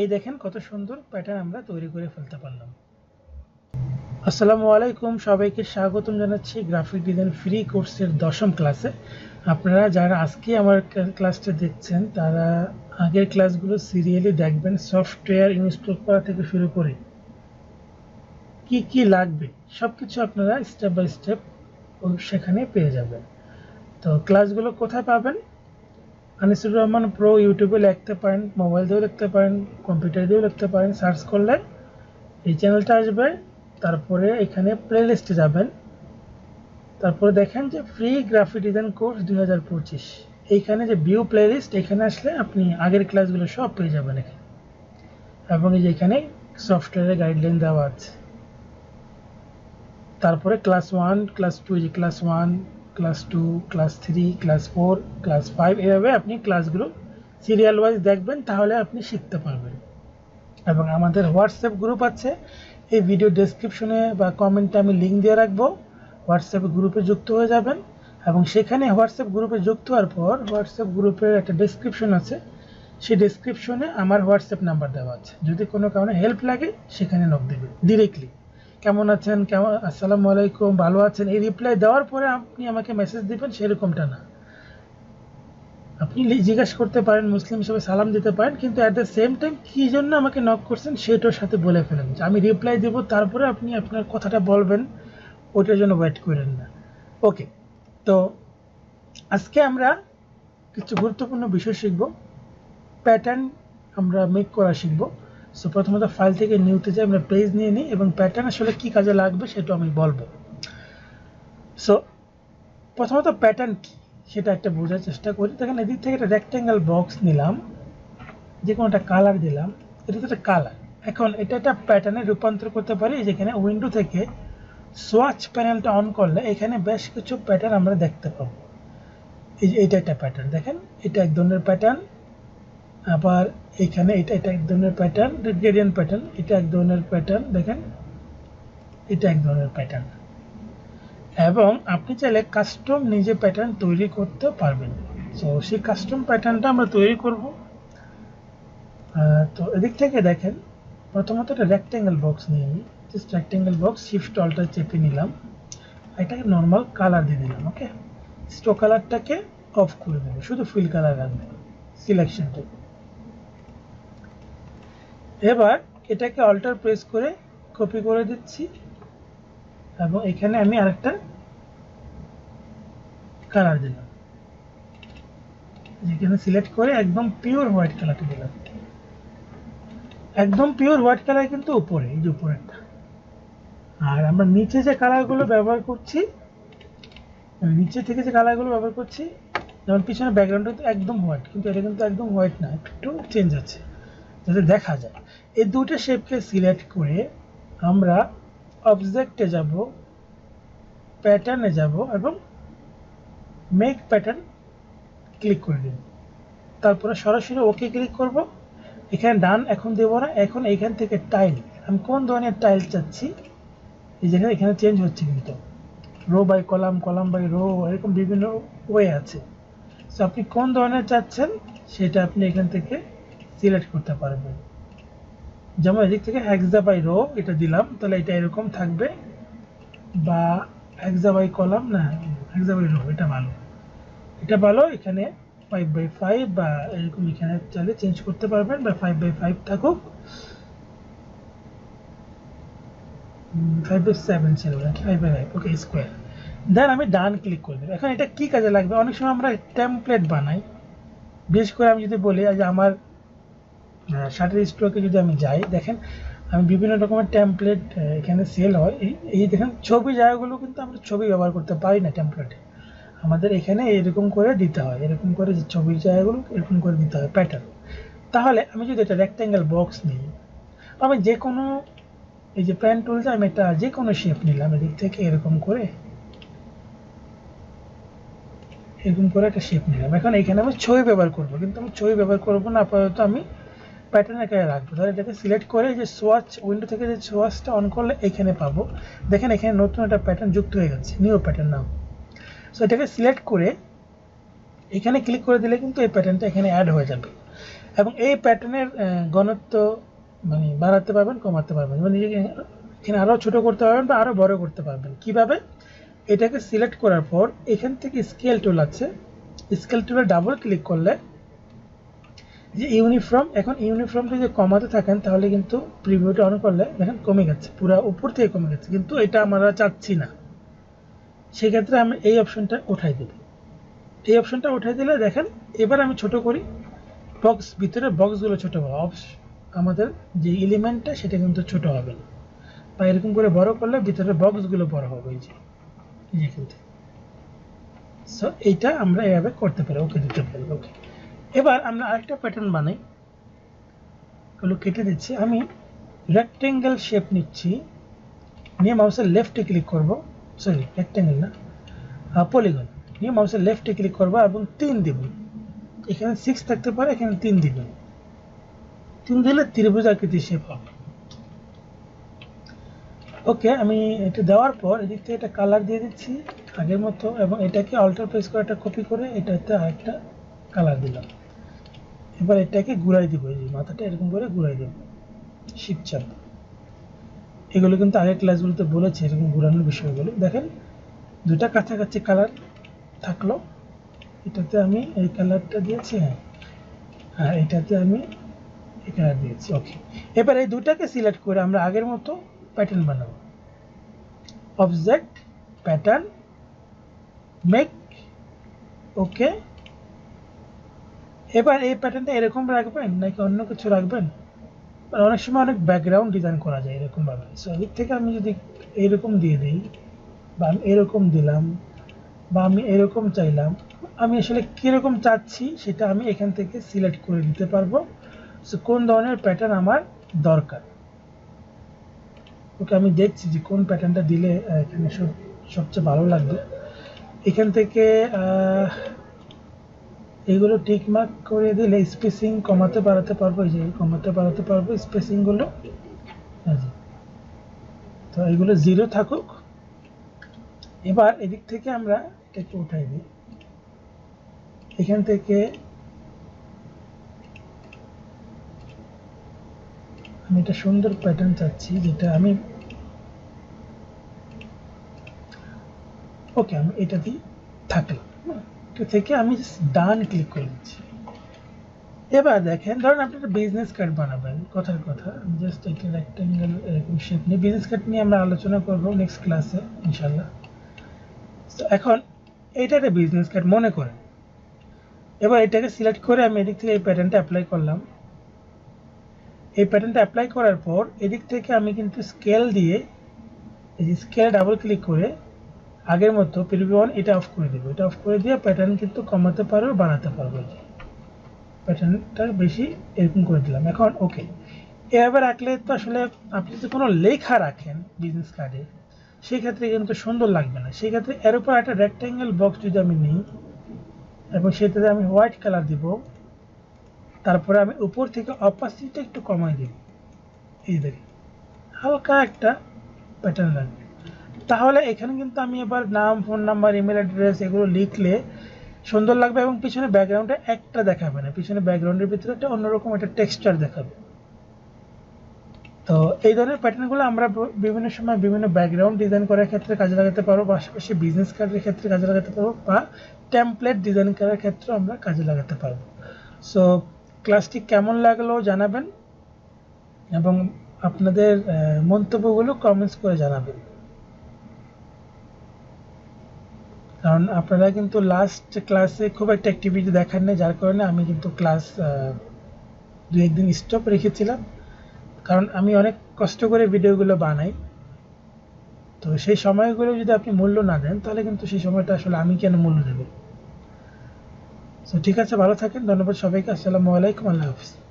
এই দেখেন কত সুন্দর প্যাটার্ন আমরা তৈরি করে ফেলতে পারলাম। আসসালামু আলাইকুম সবাইকে স্বাগতম জানাচ্ছি গ্রাফিক ডিজাইন ফ্রি কোর্সের দশম ক্লাসে আপনারা যারা আজকে আমার ক্লাসটা দেখছেন, তারা আগের ক্লাসগুলো সিরিয়ালি দেখবেন সফটওয়্যার ইনস্টল করা থেকে শুরু করে কি কি লাগবে সব কিছু আপনারা স্টেপ বাই স্টেপ সেখানে পেয়ে যাবেন। তো ক্লাসগুলো কোথায় পাবেন? আনিসুর রহমান প্রো ইউটিউবে লিখতে পারেন মোবাইল দিয়েও লিখতে পারেন কম্পিউটার দিয়েও লিখতে পারেন সার্চ করলে এই চ্যানেলটা আসবে, তারপরে এখানে প্লে লিস্টে যাবেন। তারপরে দেখেন যে ফ্রি গ্রাফিক ডিজাইন কোর্স দুই হাজার পঁচিশ। এইখানে যে ভিউ প্লে লিস্ট এখানে আসলে আপনি আগের ক্লাসগুলো সব পেয়ে যাবেন এখানে। এবং এই যে এখানে সফটওয়্যারের গাইডলাইন দেওয়া আছে। তারপরে ক্লাস ওয়ান ক্লাস টু যে class one class two class three class four class five এভাবে আপনি ক্লাসগুলো সিরিয়াল ওয়াইজ দেখবেন, তাহলে আপনি শিখতে পারবেন। এবং আমাদের হোয়াটসঅ্যাপ গ্রুপ আছে, এই ভিডিও ডেসক্রিপশনে বা কমেন্টে আমি লিঙ্ক দিয়ে রাখব। হোয়াটসঅ্যাপ গ্রুপে যুক্ত হয়ে যাবেন, এবং সেখানে হোয়াটসঅ্যাপ গ্রুপে যুক্ত হওয়ার পর হোয়াটসঅ্যাপ গ্রুপের একটা ডেসক্রিপশন আছে। সেই ডেসক্রিপশনে আমার হোয়াটসঅ্যাপ নাম্বার দেওয়া আছে। যদি কোনো কারণে হেল্প লাগে, সেখানে নক দেবেন ডিরেক্টলি কেমন আছেন? কেমন আসসালামু আলাইকুম, ভালো আছেন? এই রিপ্লাই দেওয়ার পরে আপনি আমাকে মেসেজ দিবেন, সেরকমটা না। আপনি জিজ্ঞাসা করতে পারেন, মুসলিম হিসেবে সালাম দিতে পারেন, কিন্তু অ্যাট দ্য সেম টাইম কী জন্য আমাকে নক করছেন সেটার সাথে বলে ফেলেন। যে আমি রিপ্লাই দেবো, তারপরে আপনি আপনার কথাটা বলবেন ওটার জন্য ওয়েট করেন না। ওকে তো আজকে আমরা কিছু গুরুত্বপূর্ণ বিষয় শিখব। প্যাটার্ন আমরা মেক করা শিখব। সো প্রথমত ফাইল থেকে নিউতে যাই, আমরা পেজ নিয়ে নিই এবং প্যাটার্ন আসলে কী কাজে লাগবে সেটা আমি বলব। সো প্রথমত প্যাটার্ন কী সেটা একটা বোঝার চেষ্টা করি। দেখেন, এদিক থেকে একটা রেক্ট্যাঙ্গেল বক্স নিলাম যে কোনো একটা কালার দিলাম এটা তো একটা কালার এখন এটা একটা প্যাটার্নে রূপান্তর করতে পারি যেখানে উইন্ডো থেকে সোয়াচ প্যানেলটা অন করলে এখানে বেশ কিছু প্যাটার্ন আমরা দেখতে পাবো। এই যে এটা একটা প্যাটার্ন দেখেন, এটা এক ধরনের প্যাটার্ন আবার এখানে এটা এটা এক ধরনের প্যাটার্ন গ্রেডিয়েন্ট প্যাটার্ন এটা এক ধরনের প্যাটার্ন দেখেন, এটা এক ধরনের প্যাটার্ন এবং আপনি চাইলে কাস্টম নিজে প্যাটার্ন তৈরি করতে পারবেন। সো সেই কাস্টম প্যাটার্নটা আমরা তৈরি করব। তো এদিক থেকে দেখেন, প্রথমত একটা রেক্ট্যাঙ্গেল বক্স নিয়ে নিই। Just rectangle box shift alter চেপে নিলাম। এটাকে নর্মাল কালার দিয়ে দিলাম ওকে স্টো কালারটাকে অফ করে দেবো শুধু ফিল কালার রাখবে সিলেকশনটা এবার এটাকে অল্টার প্রেস করে কপি করে দিচ্ছি এবং এখানে আমি আরেকটা কালার দিলাম। যেখানে সিলেক্ট করে একদম পিওর হোয়াইট কালারটা দিলাম। একদম পিওর হোয়াইট কালার কিন্তু উপরে, এই যে উপরেরটা। আর আমরা নিচে যে কালারগুলো ব্যবহার করছি নিচে থেকে যে কালারগুলো ব্যবহার করছি, যেমন পিছনে ব্যাকগ্রাউন্ডটা একদম হোয়াইট কিন্তু এটা কিন্তু একদম হোয়াইট না, একটু চেঞ্জ আছে, যাতে দেখা যায়। এই দুটো শেপকে সিলেক্ট করে আমরা অবজেক্টে যাব প্যাটার্নে যাব এবং মেক প্যাটার্ন ক্লিক করে দিন তারপরে সরাসরি ওকে ক্লিক করব। এখানে ডান এখন দেব না, এখন এইখান থেকে টাইল আমি কোন ধরনের টাইল চাচ্ছি? এই যেখানে, এখানে চেঞ্জ হচ্ছে কিন্তু। Row by column column by row এরকম বিভিন্ন ওয়ে আছে। সো আপনি কোন ধরনের চাচ্ছেন, সেটা আপনি এখান থেকে সিলেক্ট করতে পারবেন। যেমন এদিক থেকে হেক্সা বাই রো এটা দিলাম, তাহলে এটা এরকম থাকবে। বা হেক্সা বাই কলাম না হেক্সা বাই রো এটা ভালো। এটা ভালো, এখানে ফাইভ বাই ফাইভ বা এরকম এখানে চাইলে চেঞ্জ করতে পারবেন, বা ফাইভ বাই ফাইভ থাকুক। Five by seven five by five okay square আমি ডান ক্লিক করে দেবো। এখন এটা কী কাজে লাগবে? অনেক সময় আমরা টেমপ্লেট বানাই। বিশেষ করে আমি যদি বলি যে আমার শার্টের স্ট্রোকে যদি আমি যাই, দেখেন, আমি বিভিন্ন রকমের টেমপ্লেট এখানে সেল হয়। এই দেখেন, ছবি জায়গাগুলো কিন্তু আমরা ছবি ব্যবহার করতে পারি না টেমপ্লেটে আমাদের এখানে এরকম করে দিতে হয়, এরকম করে যে ছবির জায়গাগুলো এরকম করে দিতে হয় প্যাটার্ন তাহলে আমি যদি এটা রেক্ট্যাঙ্গেল বক্স নিই, আমি যে কোনো এই যে প্যান টুলটা আমি একটা যে কোনো শেপ নিলাম, এদিক থেকে এরকম করে এরকম করে একটা শেপ নিলাম। এখন এখানে আমি ছবি ব্যবহার করব, কিন্তু আমি ছবি ব্যবহার করব না, আপাতত আমি প্যাটার্ন এখানে রাখব। তাহলে এটাকে সিলেক্ট করে যে সোয়াচ উইন্ডো থেকে যে সোয়াচটা অন করলে এখানে পাবো। দেখেন এখানে নতুন একটা প্যাটার্ন যুক্ত হয়ে গেছে নিউ প্যাটার্ন নাম সো এটাকে সিলেক্ট করে এখানে ক্লিক করে দিলে কিন্তু এই প্যাটার্নটা এখানে অ্যাড হয়ে যাবে। এবং এই প্যাটার্নের ঘনত্ব মানে বাড়াতে পারবেন, কমাতে পারবেন। মানে এখানে আরও ছোট করতে পারবেন বা আরও বড় করতে পারবেন। কীভাবে? এটাকে সিলেক্ট করার পর এখান থেকে স্কেল টুল আছে। স্কেল টুলে ডাবল ক্লিক করলে যে ইউনিফর্ম, এখন ইউনিফর্মটা যদি কমাতে থাকেন, তাহলে কিন্তু প্রিভিউটা অন করলে দেখেন কমে গেছে, পুরো উপর থেকে কমে গেছে, কিন্তু এটা আমরা চাচ্ছি না। সেক্ষেত্রে আমি এই অপশনটা উঠাই দেব। এই অপশনটা উঠাই দিলে দেখেন, এবার আমি ছোট করি বক্স ভিতরে বক্সগুলো ছোট হবে অপস আমাদের যে এলিমেন্টটা সেটা কিন্তু ছোট হবে না। বা এরকম করে বড় করলে ভিতরে বক্সগুলো বড় হবে, এই যে এই যে কিন্তু সো এইটা আমরা এভাবে করতে পারি। ওকে দিতে পারি। ওকে এবার আমরা আরেকটা প্যাটার্ন বানাই। ওগুলো কেটে দিচ্ছি। আমি রেক্টেঙ্গেল শেপ নিচ্ছি। নিয়ে মাউসের লেফটে ক্লিক করব। সরি রেক্টেঙ্গেল না। পলিগন নিয়ে মাউসের লেফটে ক্লিক করব এবং তিন দেব। এখানে সিক্স থাকতে পারে, এখানে তিন দিবেন তিন দিলে ত্রিভুজ আকৃতির শেপ হবে। ওকে আমি এটা দেওয়ার পর এদিক থেকে একটা কালার দিয়ে দিচ্ছি আগের মতো এবং এটাকে অল্টার প্রেস করে একটা কপি করে এটাতে আরেকটা কালার দিলাম। এবার এটাকে ঘুরাই দিব, এই মাথাটা এরকম করে ঘুরাই দেব শিপ এগুলো কিন্তু আগের ক্লাসগুলোতে বলেছি, এরকম ঘুরানোর বিষয়গুলো। দেখেন দুটা কাছাকাছি কালার থাকল। এটাতে আমি এই কালারটা দিয়েছি হ্যাঁ। হ্যাঁ এটাতে আমি এই কালার দিয়েছি ওকে এবার এই দুটাকে সিলেক্ট করে আমরা আগের মতো প্যাটার্ন বানাবো। অবজেক্ট প্যাটার্ন মেক ওকে এবার এই প্যাটার্নটা এরকম রাখবেন নাকি অন্য কিছু রাখবেন? অনেক সময় অনেক ব্যাকগ্রাউন্ড ডিজাইন করা যায় এরকমভাবে। সো এদিক থেকে আমি যদি এরকম দিয়ে দিই, বা আমি এরকম দিলাম, বা আমি এরকম চাইলাম, আমি আসলে কীরকম চাচ্ছি সেটা আমি এখান থেকে সিলেক্ট করে দিতে পারব। সো কোন ধরনের প্যাটার্ন আমার দরকার? ওকে আমি দেখছি যে কোন প্যাটার্নটা দিলে এখানে সব সবচেয়ে ভালো লাগবে। এখান থেকে এগুলো টিক মার্ক করে দিলে স্পেসিং কমাতে বাড়াতে পারব, এই যে কমাতে বাড়াতে পারব স্পেসিংগুলো তো এগুলো জিরো থাকুক। এবার এদিক থেকে আমরা এটাকে উঠাই দিই। এখান থেকে আমি একটা সুন্দর প্যাটার্ন চাচ্ছি, যেটা আমি ওকে আমি এটা দিয়ে থাকলাম এটা থেকে আমি ডান ক্লিক করে দিচ্ছি। এবার দেখেন, ধরেন আপনি একটা বিজনেস কার্ড বানাবেন, কথার কথা। জাস্ট একটা রেক্টেঙ্গেল এরকম শেপ নিয়ে বিজনেস কার্ড নিয়ে আমরা আলোচনা করব নেক্সট ক্লাসে ইনশাল্লাহ তো এখন, এইটা একটা বিজনেস কার্ড মনে করেন। এবার এটাকে সিলেক্ট করে আমি এদিক থেকে এই প্যাটার্নটা অ্যাপ্লাই করলাম। এই প্যাটার্নটা অ্যাপ্লাই করার পর, এদিক থেকে আমি কিন্তু স্কেল দিয়ে, এই যে স্কেল ডাবল ক্লিক করে আগের মতো প্রিভিউ ওয়ান এটা অফ করে দেবো। এটা অফ করে দিয়ে প্যাটার্ন কিন্তু কমাতে পারবে বাড়াতে পারব প্যাটার্নটা বেশি এরকম করে দিলাম। এখন ওকে এভাবে রাখলে তো আসলে আপনি যদি কোনো লেখা রাখেন বিজনেস কার্ডে সেই ক্ষেত্রে কিন্তু সুন্দর লাগবে না। সেই ক্ষেত্রে এর উপর একটা রেক্ট্যাঙ্গেল বক্স যদি আমি নিই, এবং সেটাতে আমি হোয়াইট কালার দিব, তারপরে আমি উপর থেকে অপাসিটিটা একটু কমাই দিব। এই দেখি হালকা একটা প্যাটার্ন লাগবে। তাহলে এখানে কিন্তু আমি এবার নাম ফোন নাম্বার ইমেল অ্যাড্রেস এগুলো লিখলে সুন্দর লাগবে এবং পিছনে ব্যাকগ্রাউন্ডে একটা দেখাবে না। পিছনে ব্যাকগ্রাউন্ডের ভিতরে একটা অন্যরকম একটা টেক্সচার দেখাবে। তো এই ধরনের প্যাটার্নগুলো আমরা বিভিন্ন সময় বিভিন্ন ব্যাকগ্রাউন্ড ডিজাইন করার ক্ষেত্রে কাজে লাগাতে পারব পাশাপাশি বিজনেস কার্ডের ক্ষেত্রে কাজে লাগাতে পারব বা টেমপ্লেট ডিজাইন করার ক্ষেত্রে আমরা কাজে লাগাতে পারব। সো ক্লাসটি কেমন লাগল জানাবেন এবং আপনাদের মন্তব্যগুলো কমেন্টস করে জানাবেন। কারণ আপনারা কিন্তু লাস্ট ক্লাসে খুব একটা অ্যাক্টিভিটি দেখান না যার কারণে আমি কিন্তু ক্লাস দু একদিন স্টপ রেখেছিলাম। কারণ আমি অনেক কষ্ট করে ভিডিওগুলো বানাই। তো সেই সময়গুলো যদি আপনি মূল্য না দেন, তাহলে কিন্তু সেই সময়টা আসলে আমি কেন মূল্য দেব? তো ঠিক আছে, ভালো থাকেন, ধন্যবাদ সবাইকে, আসসালামু আলাইকুম, আল্লাহ হাফিজ।